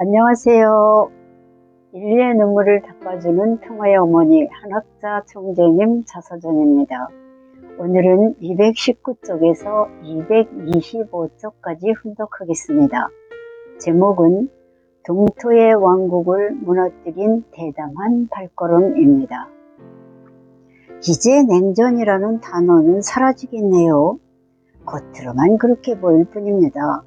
안녕하세요. 인류의 눈물을 닦아주는 평화의 어머니 한학자 총재님 자서전입니다. 오늘은 219쪽에서 225쪽까지 훈독하겠습니다. 제목은 동토의 왕국을 무너뜨린 대담한 발걸음입니다. 이제 냉전이라는 단어는 사라지겠네요. 겉으로만 그렇게 보일 뿐입니다.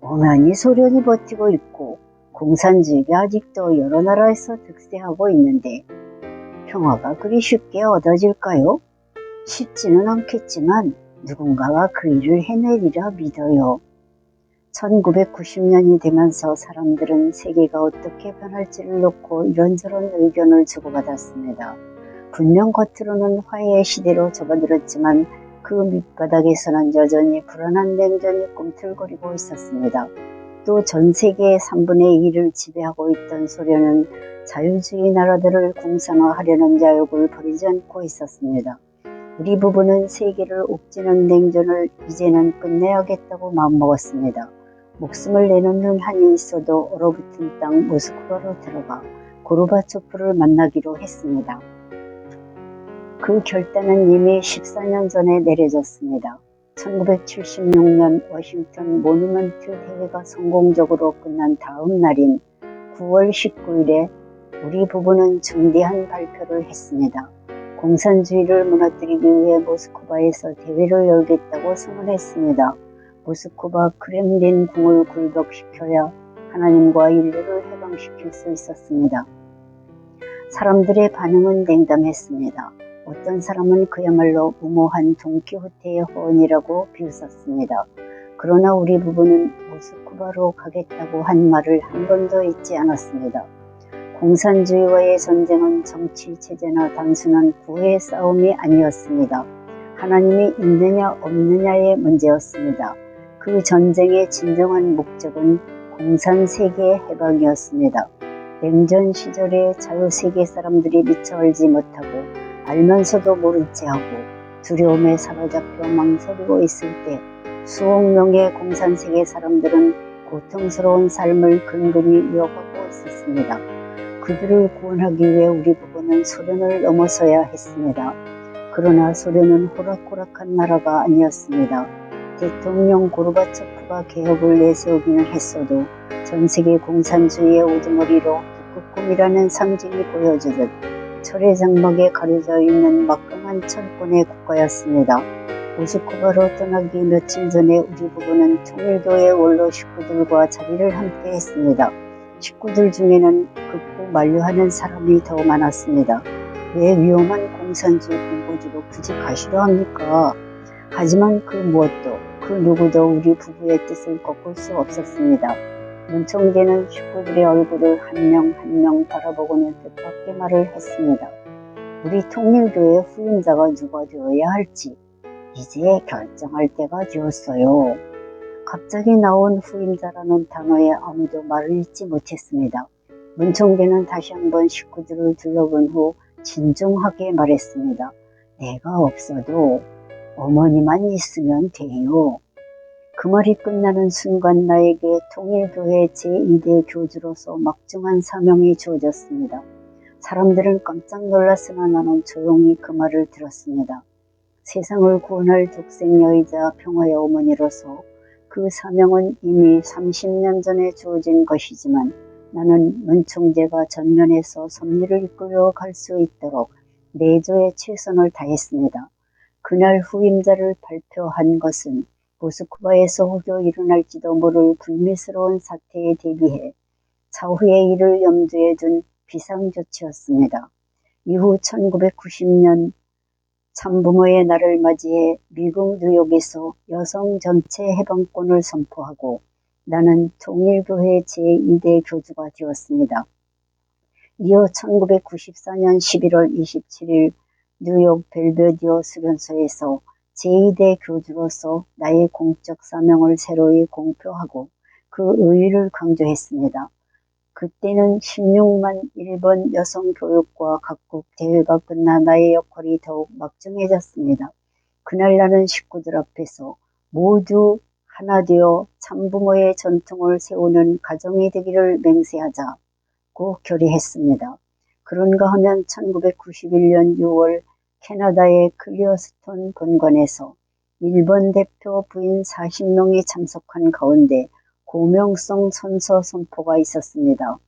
오만이 소련이 버티고 있고 공산주의가 아직도 여러 나라에서 득세하고 있는데 평화가 그리 쉽게 얻어질까요? 쉽지는 않겠지만 누군가가 그 일을 해내리라 믿어요. 1990년이 되면서 사람들은 세계가 어떻게 변할지를 놓고 이런저런 의견을 주고받았습니다. 분명 겉으로는 화해의 시대로 접어들었지만 그 밑바닥에서는 여전히 불안한 냉전이 꿈틀거리고 있었습니다. 또 전 세계의 3분의 1을 지배하고 있던 소련은 자유주의 나라들을 공산화하려는 자욕을 버리지 않고 있었습니다. 우리 부부는 세계를 옥지는 냉전을 이제는 끝내야겠다고 마음먹었습니다. 목숨을 내놓는 한이 있어도 얼어붙은 땅 모스크바로 들어가 고르바초프를 만나기로 했습니다. 그 결단은 이미 14년 전에 내려졌습니다. 1976년 워싱턴 모누먼트 대회가 성공적으로 끝난 다음 날인 9월 19일에 우리 부부는 중대한 발표를 했습니다. 공산주의를 무너뜨리기 위해 모스크바에서 대회를 열겠다고 선언했습니다. 모스크바 크렘린 궁을 굴복시켜야 하나님과 인류를 해방시킬 수 있었습니다. 사람들의 반응은 냉담했습니다. 어떤 사람은 그야말로 무모한 동키호테의 호언이라고 비웃었습니다. 그러나 우리 부부는 모스크바로 가겠다고 한 말을 한 번도 잊지 않았습니다. 공산주의와의 전쟁은 정치 체제나 단순한 구애의 싸움이 아니었습니다. 하나님이 있느냐 없느냐의 문제였습니다. 그 전쟁의 진정한 목적은 공산 세계의 해방이었습니다. 냉전 시절에 자유 세계 사람들이 미처 알지 못하고 알면서도 모른 채하고 두려움에 사로잡혀 망설이고 있을 때 수억 명의 공산세계 사람들은 고통스러운 삶을 근근히 이어가고 있었습니다. 그들을 구원하기 위해 우리 부부는 소련을 넘어서야 했습니다. 그러나 소련은 호락호락한 나라가 아니었습니다. 대통령 고르바초프가 개혁을 내세우기는 했어도 전 세계 공산주의의 우두머리로 북극곰이라는 상징이 보여주듯 철의 장막에 가려져 있는 막강한 철권의 국가였습니다. 모스크바로 떠나기 며칠 전에 우리 부부는 통일교의 원로 식구들과 자리를 함께 했습니다. 식구들 중에는 극구 만류하는 사람이 더 많았습니다. 왜 위험한 공산주의 공고지로 굳이 가시려 합니까? 하지만 그 무엇도 그 누구도 우리 부부의 뜻을 꺾을 수 없었습니다. 문청계는 식구들의 얼굴을 한명 한 명 바라보고는 뜻밖의 말을 했습니다. 우리 통일교의 후임자가 누가 되어야 할지 이제 결정할 때가 되었어요. 갑자기 나온 후임자라는 단어에 아무도 말을 잇지 못했습니다. 문청계는 다시 한번 식구들을 둘러본 후 진중하게 말했습니다. 내가 없어도 어머니만 있으면 돼요. 그 말이 끝나는 순간 나에게 통일교회 제2대 교주로서 막중한 사명이 주어졌습니다. 사람들은 깜짝 놀랐으나 나는 조용히 그 말을 들었습니다. 세상을 구원할 독생여이자 평화의 어머니로서 그 사명은 이미 30년 전에 주어진 것이지만 나는 문총재가 전면에서 섭리를 이끌어 갈 수 있도록 내조에 최선을 다했습니다. 그날 후임자를 발표한 것은 모스크바에서 혹여 일어날지도 모를 불미스러운 사태에 대비해 차후의 일을 염두에 둔 비상조치였습니다. 이후 1990년 참부모의 날을 맞이해 미국 뉴욕에서 여성 전체 해방권을 선포하고 나는 통일교회 제2대 교주가 되었습니다. 이어 1994년 11월 27일 뉴욕 벨베디어 수련소에서 제2대 교주로서 나의 공적 사명을 새로이 공표하고 그 의의를 강조했습니다. 그때는 16만 1번 여성 교육과 각국 대회가 끝나 나의 역할이 더욱 막중해졌습니다. 그날 나는 식구들 앞에서 모두 하나 되어 참부모의 전통을 세우는 가정이 되기를 맹세하자고 결의했습니다. 그런가 하면 1991년 6월 캐나다의 클리어스톤 본관에서 일본 대표 부인 40명이 참석한 가운데 고명성 선서 선포가 있었습니다.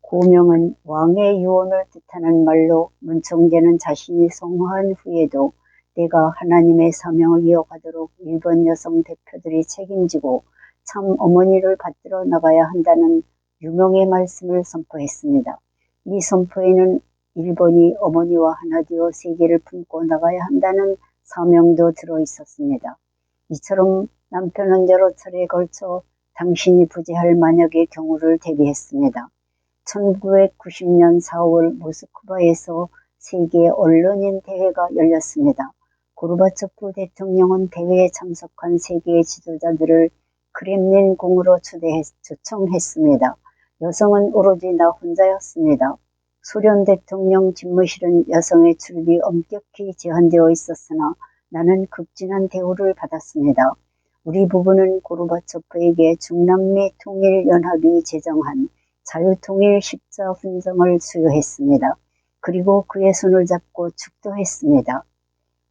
고명은 왕의 유언을 뜻하는 말로 문청재는 자신이 성화한 후에도 내가 하나님의 사명을 이어가도록 일본 여성 대표들이 책임지고 참 어머니를 받들어 나가야 한다는 유명의 말씀을 선포했습니다. 이 선포에는 일본이 어머니와 하나 되어 세계를 품고 나가야 한다는 사명도 들어 있었습니다. 이처럼 남편은 여러 차례에 걸쳐 당신이 부재할 만약의 경우를 대비했습니다. 1990년 4월 모스크바에서 세계 언론인 대회가 열렸습니다. 고르바초프 대통령은 대회에 참석한 세계의 지도자들을 크렘린 궁으로 초대해 초청했습니다. 여성은 오로지 나 혼자였습니다. 소련 대통령 집무실은 여성의 출입이 엄격히 제한되어 있었으나 나는 극진한 대우를 받았습니다. 우리 부부는 고르바초프에게 중남미 통일연합이 제정한 자유통일 십자 훈장을 수여했습니다. 그리고 그의 손을 잡고 축도했습니다.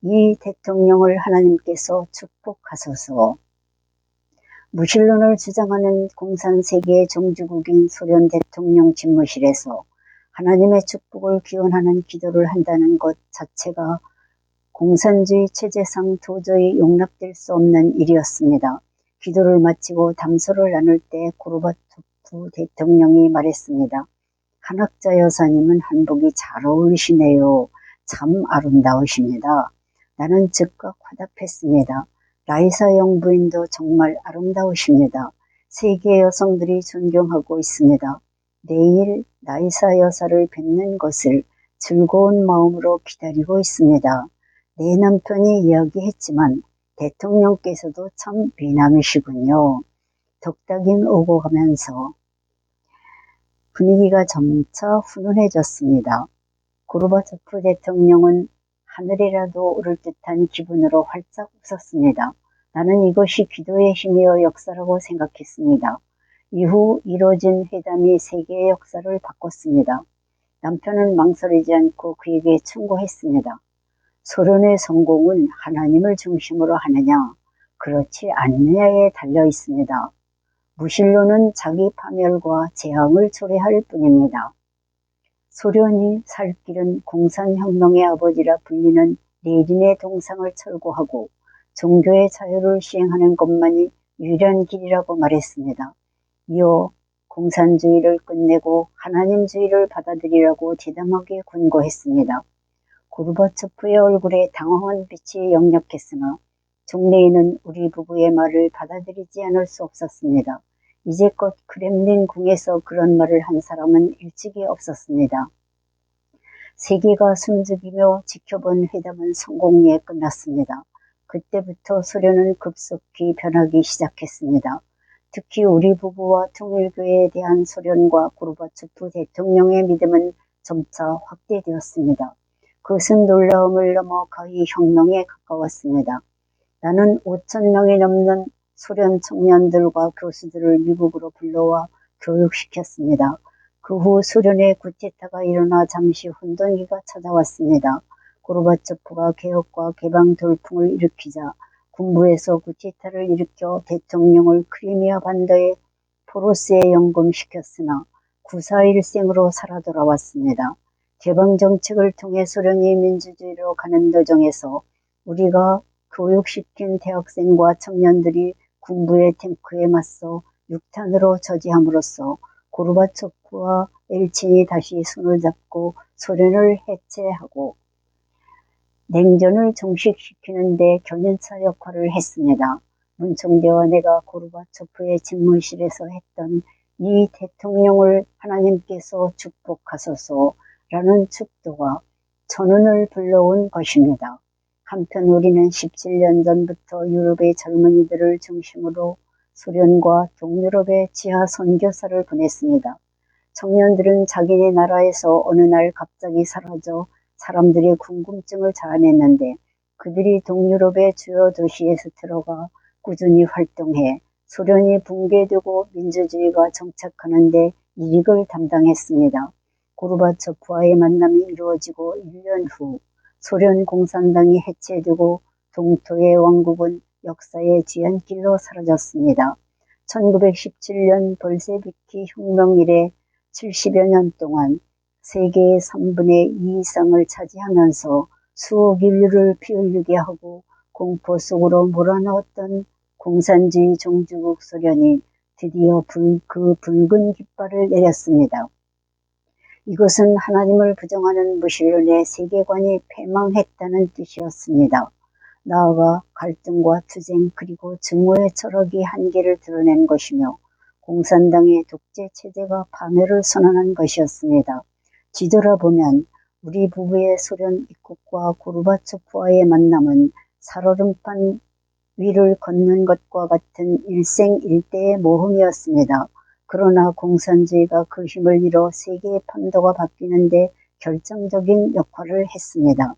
이 대통령을 하나님께서 축복하소서. 무신론을 주장하는 공산세계의 종주국인 소련 대통령 집무실에서 하나님의 축복을 기원하는 기도를 한다는 것 자체가 공산주의 체제상 도저히 용납될 수 없는 일이었습니다. 기도를 마치고 담소를 나눌 때 고르바초프 대통령이 말했습니다. 한학자 여사님은 한복이 잘 어울리시네요. 참 아름다우십니다. 나는 즉각 화답했습니다. 라이사 영부인도 정말 아름다우십니다. 세계 여성들이 존경하고 있습니다. 내일 라이사 여사를 뵙는 것을 즐거운 마음으로 기다리고 있습니다. 내 남편이 이야기했지만 대통령께서도 참 미남이시군요. 덕닥인 오고 가면서 분위기가 점차 훈훈해졌습니다. 고르바초프 대통령은 하늘이라도 오를 듯한 기분으로 활짝 웃었습니다. 나는 이것이 기도의 힘이여 역사라고 생각했습니다. 이후 이뤄진 회담이 세계의 역사를 바꿨습니다. 남편은 망설이지 않고 그에게 충고했습니다. 소련의 성공은 하나님을 중심으로 하느냐, 그렇지 않느냐에 달려 있습니다. 무신론은 자기 파멸과 재앙을 초래할 뿐입니다. 소련이 살 길은 공산혁명의 아버지라 불리는 레닌의 동상을 철거하고 종교의 자유를 시행하는 것만이 유일한 길이라고 말했습니다. 이어 공산주의를 끝내고 하나님주의를 받아들이라고 대담하게 권고했습니다. 고르바초프의 얼굴에 당황한 빛이 역력했으나 종래에는 우리 부부의 말을 받아들이지 않을 수 없었습니다. 이제껏 크렘린 궁에서 그런 말을 한 사람은 일찍이 없었습니다. 세계가 숨죽이며 지켜본 회담은 성공리에 끝났습니다. 그때부터 소련은 급속히 변하기 시작했습니다. 특히 우리 부부와 통일교회에 대한 소련과 고르바초프 대통령의 믿음은 점차 확대되었습니다. 그것은 놀라움을 넘어 거의 혁명에 가까웠습니다. 나는 5천 명이 넘는 소련 청년들과 교수들을 미국으로 불러와 교육시켰습니다. 그 후 소련의 구테타가 일어나 잠시 혼돈기가 찾아왔습니다. 고르바초프가 개혁과 개방 돌풍을 일으키자 군부에서 구테타를 일으켜 대통령을 크리미아 반도의 포로스에 연금시켰으나 구사일생으로 살아 돌아왔습니다. 개방 정책을 통해 소련이 민주주의로 가는 도정에서 우리가 교육시킨 대학생과 청년들이 군부의 탱크에 맞서 육탄으로 저지함으로써 고르바초프와 엘친이 다시 손을 잡고 소련을 해체하고 냉전을 종식시키는데 견인차 역할을 했습니다. 문총재와 내가 고르바초프의 집무실에서 했던 이 대통령을 하나님께서 축복하소서라는 축도가 천운을 불러온 것입니다. 한편 우리는 17년 전부터 유럽의 젊은이들을 중심으로 소련과 동유럽에 지하 선교사를 보냈습니다. 청년들은 자기네 나라에서 어느 날 갑자기 사라져 사람들의 궁금증을 자아냈는데 그들이 동유럽의 주요 도시에서 들어가 꾸준히 활동해 소련이 붕괴되고 민주주의가 정착하는데 이익을 담당했습니다. 고르바초프와의 만남이 이루어지고 1년 후 소련 공산당이 해체되고 동토의 왕국은 역사의 뒤안길로 사라졌습니다. 1917년 볼세비키 혁명 이래 70여 년 동안 세계의 3분의 2 이상을 차지하면서 수억 인류를 피 흘리게 하고 공포 속으로 몰아넣었던 공산주의 종주국 소련이 드디어 불, 그 붉은 깃발을 내렸습니다. 이것은 하나님을 부정하는 무신론의 세계관이 패망했다는 뜻이었습니다. 나아가 갈등과 투쟁 그리고 증오의 철학이 한계를 드러낸 것이며 공산당의 독재 체제가 파멸을 선언한 것이었습니다. 뒤돌아보면 우리 부부의 소련 입국과 고르바초프와의 만남은 살얼음판 위를 걷는 것과 같은 일생일대의 모험이었습니다. 그러나 공산주의가 그 힘을 잃어 세계의 판도가 바뀌는데 결정적인 역할을 했습니다.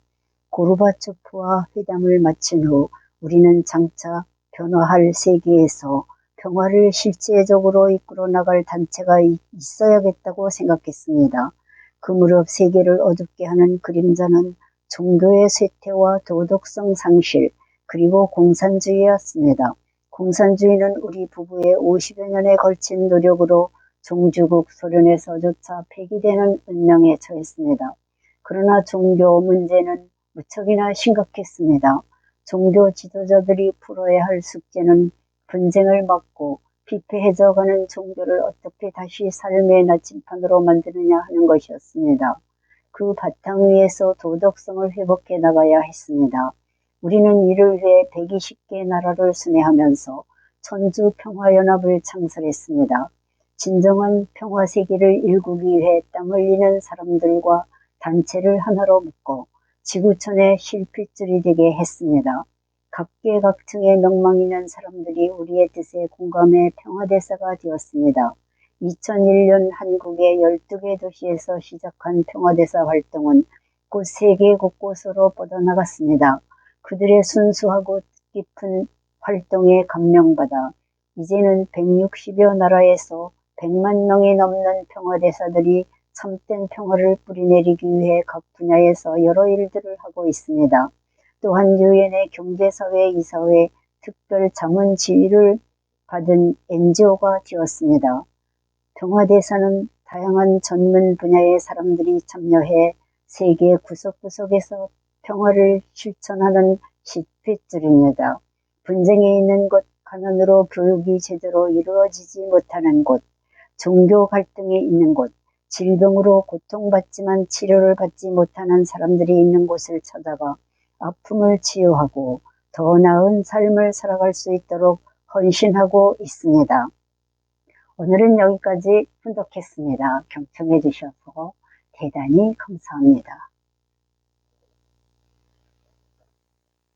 고르바초프와 회담을 마친 후 우리는 장차 변화할 세계에서 평화를 실제적으로 이끌어 나갈 단체가 있어야겠다고 생각했습니다. 그 무렵 세계를 어둡게 하는 그림자는 종교의 쇠퇴와 도덕성 상실, 그리고 공산주의였습니다. 공산주의는 우리 부부의 50여 년에 걸친 노력으로 종주국 소련에서조차 폐기되는 운명에 처했습니다. 그러나 종교 문제는 무척이나 심각했습니다. 종교 지도자들이 풀어야 할 숙제는 분쟁을 막고 피폐해져 가는 종교를 어떻게 다시 삶의 나침판으로 만드느냐 하는 것이었습니다. 그 바탕 위에서 도덕성을 회복해 나가야 했습니다. 우리는 이를 위해 120개 나라를 순회하면서 천주 평화연합을 창설했습니다. 진정한 평화 세계를 일구기 위해 땀 흘리는 사람들과 단체를 하나로 묶어 지구촌의 실핏줄이 되게 했습니다. 각계각층의 명망 있는 사람들이 우리의 뜻에 공감해 평화대사가 되었습니다. 2001년 한국의 12개 도시에서 시작한 평화대사 활동은 곧 세계 곳곳으로 뻗어나갔습니다. 그들의 순수하고 뜻깊은 활동에 감명받아 이제는 160여 나라에서 100만 명이 넘는 평화대사들이 참된 평화를 뿌리내리기 위해 각 분야에서 여러 일들을 하고 있습니다. 또한 유엔의 경제사회 이사회 특별 자문 지휘를 받은 NGO가 되었습니다. 평화대사는 다양한 전문 분야의 사람들이 참여해 세계 구석구석에서 평화를 실천하는 시핏줄입니다. 분쟁이 있는 곳, 가난으로 교육이 제대로 이루어지지 못하는 곳, 종교 갈등이 있는 곳, 질병으로 고통받지만 치료를 받지 못하는 사람들이 있는 곳을 찾아가 아픔을 치유하고 더 나은 삶을 살아갈 수 있도록 헌신하고 있습니다. 오늘은 여기까지 분독했습니다. 경청해 주셔서 대단히 감사합니다.